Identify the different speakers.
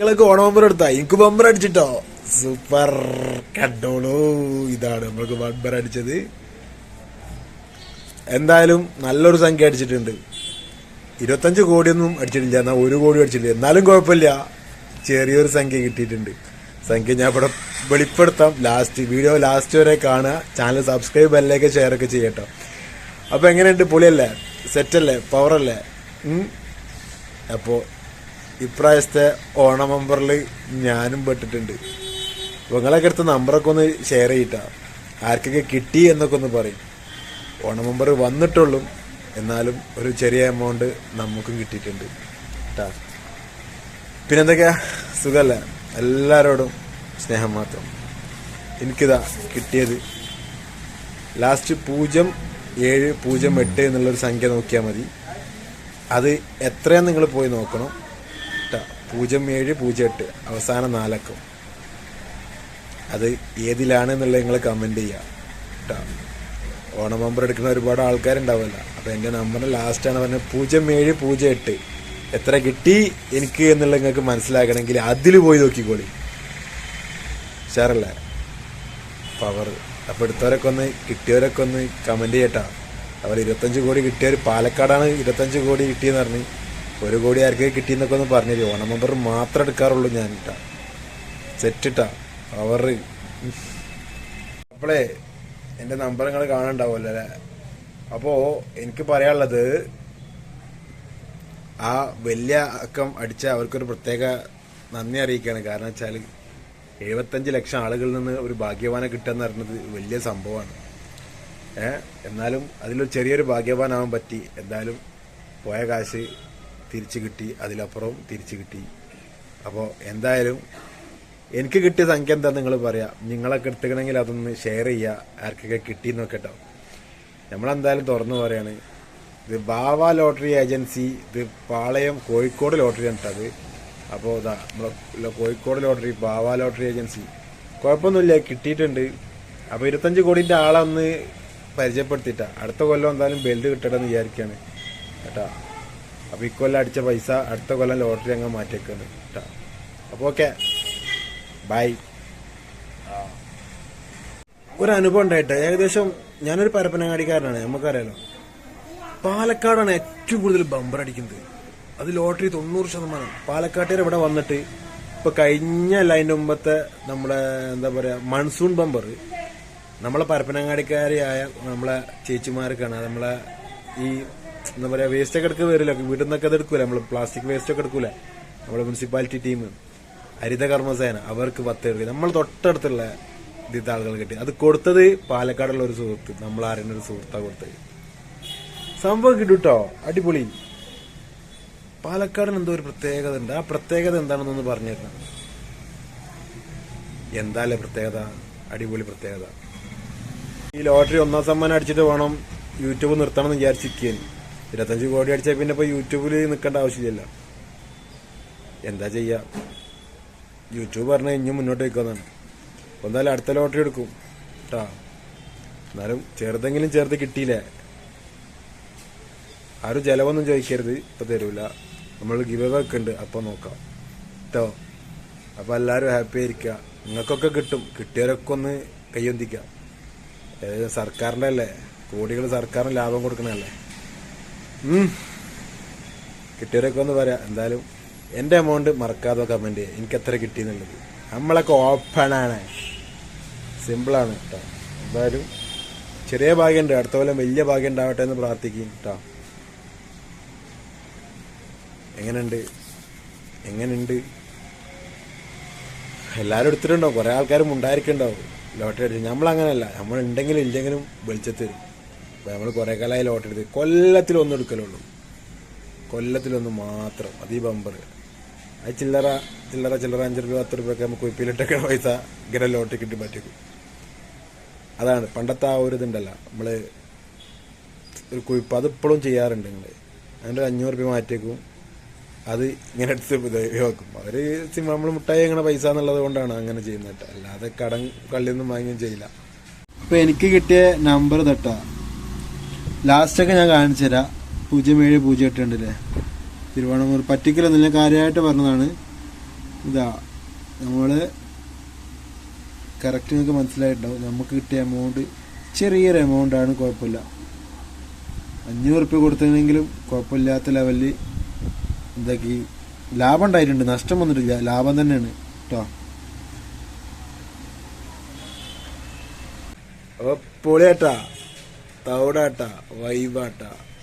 Speaker 1: നിങ്ങൾക്ക് ഓണ ബമ്പർ എടുത്താ? എനിക്ക് ബമ്പർ അടിച്ചിട്ടോ? സൂപ്പർ കണ്ടോളൂ. ഇതാണ് നമ്മൾക്ക് ബമ്പർ അടിച്ചത്. എന്തായാലും നല്ലൊരു സംഖ്യ അടിച്ചിട്ടുണ്ട്. ഇരുപത്തഞ്ച് കോടിയൊന്നും അടിച്ചിട്ടില്ല. എന്നാൽ ഒരു കോടി അടിച്ചിട്ടില്ല. എന്നാലും കുഴപ്പമില്ല. ചെറിയൊരു സംഖ്യ കിട്ടിയിട്ടുണ്ട്. സംഖ്യ ഞാൻ ഇവിടെ വെളിപ്പെടുത്താം. ലാസ്റ്റ് വീഡിയോ ലാസ്റ്റ് വരെ കാണുക. ചാനൽ സബ്സ്ക്രൈബ് ബെല്ലൊക്കെ ഷെയർ ഒക്കെ ചെയ്യട്ടോ. അപ്പോൾ എങ്ങനെയുണ്ട്? പൊളിയല്ലേ? സെറ്റല്ലേ പവറല്ലേ അപ്പോൾ ഇപ്രാവശ്യത്തെ ഓണം നമ്പറിൽ ഞാനും പെട്ടിട്ടുണ്ട്. നിങ്ങളൊക്കെ അടുത്ത നമ്പറൊക്കെ ഒന്ന് ഷെയർ ചെയ്യട്ടാ. ആർക്കൊക്കെ കിട്ടി എന്നൊക്കെ ഒന്ന് പറയും. ഓണം നമ്പർ വന്നിട്ടുള്ളൂ. എന്നാലും ഒരു ചെറിയ എമൗണ്ട് നമുക്കും കിട്ടിയിട്ടുണ്ട്. കേട്ടാ പിന്നെന്തൊക്കെയാ? സുഖമല്ല എല്ലാവരോടും സ്നേഹം മാത്രം. എനിക്കിതാ കിട്ടിയത്. ലാസ്റ്റ് പൂജ്യം ഏഴ് പൂജ്യം എട്ട് എന്നുള്ളൊരു സംഖ്യ നോക്കിയാൽ മതി. അത് എത്രയാന്ന് നിങ്ങൾ പോയി നോക്കണം. പൂജ്യം ഏഴ് പൂജ്യം എട്ട്. അവസാന നാലക്കം. അത് ഏതിലാണ് എന്നുള്ളത് നിങ്ങൾ കമന്റ് ചെയ്യുക. കേട്ടോ ഓണം നമ്പർ എടുക്കുന്ന ഒരുപാട് ആൾക്കാരുണ്ടാവില്ല അപ്പോൾ എന്റെ നമ്പർ ലാസ്റ്റാണ് പറഞ്ഞത് പൂജ്യം ഏഴ് പൂജ്യം എട്ട്. എത്ര കിട്ടി എനിക്ക് എന്നുള്ളത് നിങ്ങൾക്ക് മനസ്സിലാക്കണമെങ്കിൽ അതിൽ പോയി നോക്കിക്കോളി. ഉഷാറല്ലേ? പവർ അപ്പോൾ എടുത്തവരൊക്കെ ഒന്ന് കിട്ടിയവരൊക്കെ ഒന്ന് കമന്റ് ചെയ്യട്ടാ. അവർ ഇരുപത്തഞ്ച് കോടി കിട്ടിയവർ പാലക്കാടാണ് ഇരുപത്തഞ്ച് കോടി കിട്ടിയെന്ന് പറഞ്ഞ്. ഒരു കോടി ആർക്ക് കിട്ടിയെന്നൊക്കെ ഒന്ന് പറഞ്ഞു ഓണം നമ്പർ മാത്രം എടുക്കാറുള്ളൂ ഞാൻ ഇട്ടാ സെറ്റിട്ടാ അവർ അപ്പോളേ എന്റെ നമ്പർ നിങ്ങൾ അല്ലേ? അപ്പോൾ എനിക്ക് പറയാനുള്ളത് ആ വലിയ അക്കം അടിച്ച അവർക്കൊരു പ്രത്യേക നന്ദി അറിയിക്കുകയാണ് കാരണം വെച്ചാൽ എഴുപത്തഞ്ച് ലക്ഷം ആളുകളിൽ നിന്ന് ഒരു ഭാഗ്യവാനെ കിട്ടുക എന്ന് പറയുന്നത് വലിയ സംഭവമാണ്. ഏഹ് എന്നാലും അതിലൊരു ചെറിയൊരു ഭാഗ്യവാനാവാൻ പറ്റി. എന്തായാലും പോയ കാശ് തിരിച്ചു കിട്ടി അതിലപ്പുറവും തിരിച്ചു കിട്ടി. അപ്പോൾ എന്തായാലും എനിക്ക് കിട്ടിയ സംഖ്യ എന്താ നിങ്ങൾ പറയാം? നിങ്ങളൊക്കെ എടുത്തുകണമെങ്കിൽ അതൊന്ന് ഷെയർ ചെയ്യുക. ആർക്കൊക്കെ കിട്ടിയെന്നൊക്കെ കേട്ടോ നമ്മളെന്തായാലും തുറന്നു പറയാണ്. ഇത് ബാവ ലോട്ടറി ഏജൻസി ഇത് പാളയം കോഴിക്കോട് ലോട്ടറി ആണ് അപ്പോൾ ഇതാ നമ്മളെ Kozhikode lottery Bava lottery agency കുഴപ്പമൊന്നുമില്ല കിട്ടിയിട്ടുണ്ട്. അപ്പോൾ ഇരുപത്തഞ്ച് കോടിന്റെ ആളെ ഒന്ന് പരിചയപ്പെടുത്തിയിട്ടാ. അടുത്ത കൊല്ലം എന്തായാലും ബെൽറ്റ് കിട്ടണമെന്ന് വിചാരിക്കുകയാണ് കേട്ടാ. അപ്പോൾ ഇക്കൊല്ലം അടിച്ച പൈസ അടുത്ത കൊല്ലം ലോട്ടറി അങ്ങ് മാറ്റിയേക്കാണ് കേട്ടോ അപ്പോൾ ഓക്കെ. ബൈ. ഒരു അനുഭവം ഉണ്ടായിട്ട് ഏകദേശം ഞാനൊരു പരപ്പനങ്ങാടിക്കാരനാണ് നമുക്കറിയാലോ. പാലക്കാടാണ് ഏറ്റവും കൂടുതൽ ബമ്പർ അടിക്കുന്നത്. അത് ലോട്ടറി തൊണ്ണൂറ് ശതമാനം. പാലക്കാട്ടുകാർ ഇവിടെ വന്നിട്ട് ഇപ്പൊ കഴിഞ്ഞ അതിന്റെ മുമ്പത്തെ നമ്മുടെ എന്താ പറയാ മൺസൂൺ ബമ്പർ നമ്മളെ പരപ്പനങ്ങാടിക്കാരിയായ നമ്മളെ ചേച്ചിമാർക്കാണ് നമ്മളെ ഈ എന്താ പറയാ വേസ്റ്റ് ഒക്കെ എടുക്കുക വരില്ല വീട്ടിൽ നിന്നൊക്കെ അത് എടുക്കൂല. നമ്മൾ പ്ലാസ്റ്റിക് വേസ്റ്റ് ഒക്കെ എടുക്കൂല. നമ്മുടെ മുനിസിപ്പാലിറ്റി ടീം ഹരിത കർമ്മസേന അവർക്ക് പത്ത് കിട്ടി നമ്മൾ തൊട്ടടുത്തുള്ള ഇതിത്തെ ആളുകൾ കിട്ടി. അത് കൊടുത്തത് പാലക്കാടുള്ള ഒരു സുഹൃത്ത്. നമ്മൾ അറിയുന്ന ഒരു സുഹൃത്താണ് കൊടുത്തത്. സംഭവം കിട്ടും കേട്ടോ അടിപൊളി. പാലക്കാടിന് എന്തോ ഒരു പ്രത്യേകത ഉണ്ട്. ആ പ്രത്യേകത എന്താണെന്നൊന്ന് പറഞ്ഞേക്കണം എന്താല്ലേ പ്രത്യേകത? അടിപൊളി പ്രത്യേകത. ഈ ലോട്ടറി ഒന്നാം സമ്മാനം അടിച്ചിട്ട് വേണം യൂട്യൂബ് നിർത്തണം എന്ന് വിചാരിച്ചിരിക്കാൻ ഇരുപത്തഞ്ച് കോടി അടിച്ചാൽ പിന്നെ ഇപ്പൊ യൂട്യൂബിൽ നിൽക്കേണ്ട ആവശ്യമില്ല എന്താ ചെയ്യ? യൂട്യൂബ് പറഞ്ഞാൽ ഇനിയും മുന്നോട്ട് വെക്കുന്നതാണ് അപ്പൊ എന്തായാലും അടുത്ത ലോട്ടറി എടുക്കും. കേട്ടാ എന്നാലും ചെറുതെങ്കിലും ചേർത്ത് കിട്ടിയില്ലേ? ആരും ജലമൊന്നും ചോദിക്കരുത്. ഇപ്പൊ തരൂല. നമ്മൾ ഗിവ് ഒക്കെ ഉണ്ട് അപ്പൊ നോക്കാം. കേട്ടോ അപ്പൊ എല്ലാരും ഹാപ്പി ആയിരിക്കുക നിങ്ങൾക്കൊക്കെ കിട്ടും. കിട്ടിയവരൊക്കെ ഒന്ന് കയ്യൊന്തിക്കാം സർക്കാരിന്റെ അല്ലേ? കോടികൾ സർക്കാരിന് ലാഭം കൊടുക്കണല്ലേ. കിട്ടിയവരൊക്കെ ഒന്ന് പറയാം. എന്തായാലും എന്റെ എമൗണ്ട് മറക്കാതെ കമന്റ് ചെയ്യുക എനിക്ക് എത്ര കിട്ടിയെന്നുള്ളത്. നമ്മളൊക്കെ ഓപ്പണാണ് സിമ്പിളാണ് കേട്ടോ എന്തായാലും ചെറിയ ഭാഗ്യമുണ്ട് അടുത്ത കൊല്ലം വലിയ ഭാഗ്യം ഉണ്ടാവട്ടെ എന്ന് പ്രാർത്ഥിക്കും കേട്ടോ എങ്ങനെയുണ്ട്? എങ്ങനെയുണ്ട്? എല്ലാവരും എടുത്തിട്ടുണ്ടോ കുറേ ആൾക്കാരും ഉണ്ടായിരിക്കുന്നുണ്ടാവും. ലോട്ടറി അടിച്ചു. നമ്മളങ്ങനല്ല. നമ്മളുണ്ടെങ്കിലും ഇല്ലെങ്കിലും വെളിച്ചത്ത് അപ്പൊ നമ്മൾ കുറെ കാലമായി ലോട്ട് എടുത്ത് കൊല്ലത്തിൽ എടുക്കലുള്ളൂ. കൊല്ലത്തിലൊന്ന് മാത്രം അത് ഈ ബമ്പർ അത് ചില്ലറ ചില്ലറ ചില്ലറ അഞ്ച് രൂപ പത്ത് രൂപയൊക്കെ നമുക്ക് കുപ്പിയിലിട്ടൊക്കെ പൈസ ഇങ്ങനെ ലോട്ടറി കിട്ടി പറ്റിക്കും അതാണ് പണ്ടത്തെ ആ ഒരു ഇതുണ്ടല്ല. നമ്മൾ ഒരു കുഴിപ്പ് അത് ഇപ്പോഴും ചെയ്യാറുണ്ട് നിങ്ങൾ അതിന്റെ ഒരു അഞ്ഞൂറ് രൂപ മാറ്റിയേക്കും. അത് ഇങ്ങനെ എടുത്ത് ഇതാക്കും. സിനിമ നമ്മൾ മുട്ടായി അങ്ങനെ പൈസ എന്നുള്ളത് കൊണ്ടാണ് അങ്ങനെ ചെയ്യുന്നത് അല്ലാതെ കടം കള്ളിയൊന്നും വാങ്ങിയും ചെയ്യില്ല.
Speaker 2: അപ്പോൾ എനിക്ക് കിട്ടിയ നമ്പർ തട്ടാ ലാസ്റ്റ് ഒക്കെ ഞാൻ കാണിച്ചു തരാം. പൂജ്യം ഏഴ് പൂജ്യം എട്ട് ഉണ്ടല്ലേ തിരുവണ്ണാമൂർ പറ്റിക്കലൊന്നും ഞാൻ കാര്യമായിട്ട് പറഞ്ഞതാണ്. ഇതാ നമ്മൾ കറക്റ്റ് നിങ്ങൾക്ക് മനസ്സിലായിട്ടുണ്ടാവും. നമുക്ക് കിട്ടിയ എമൗണ്ട് ചെറിയൊരു എമൗണ്ട് ആണ് കുഴപ്പമില്ല. അഞ്ഞൂറ് റുപ്യ കൊടുത്തെങ്കിലും കുഴപ്പമില്ലാത്ത ലെവലിൽ എന്താക്കി ലാഭം ഉണ്ടായിട്ടുണ്ട്. നഷ്ടം വന്നിട്ടില്ല. ലാഭം തന്നെയാണ്. കേട്ടോ
Speaker 1: അപ്പൊ പൊളിയാട്ടാ Taurata, Vaivata.